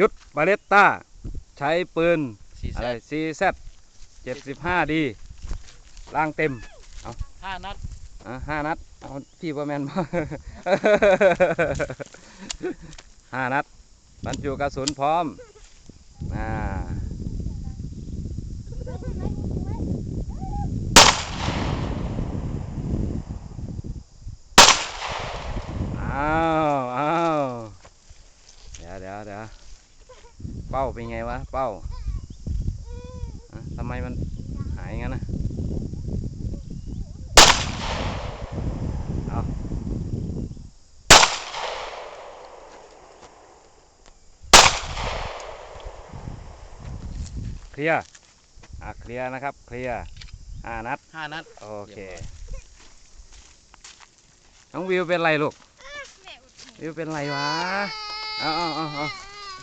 ยุทธบาเลตต้า ใช้ปืนสี่อะแสไรน CZ 75ดีล่างเต็มห้านัดอะห้านัดเอาพี่ประแมนมา ห้านัดบรรจุกระสุนพร้อมอ่าอ้าวอ้าวเดี๋ยวเดี๋ยวเดี๋ยว เป้าเป็นไงวะ เป้าอะทำไมมันหายงั้นนะเอาเคลียร์อะเคลียร์นะครับ เคลียร์ห้านัดห้านัด โอเคเรียบร้อยน้องวิวเป็นไรลูกแม่อุดหูวิวเป็นไรวะ เอาเอาเอาเอา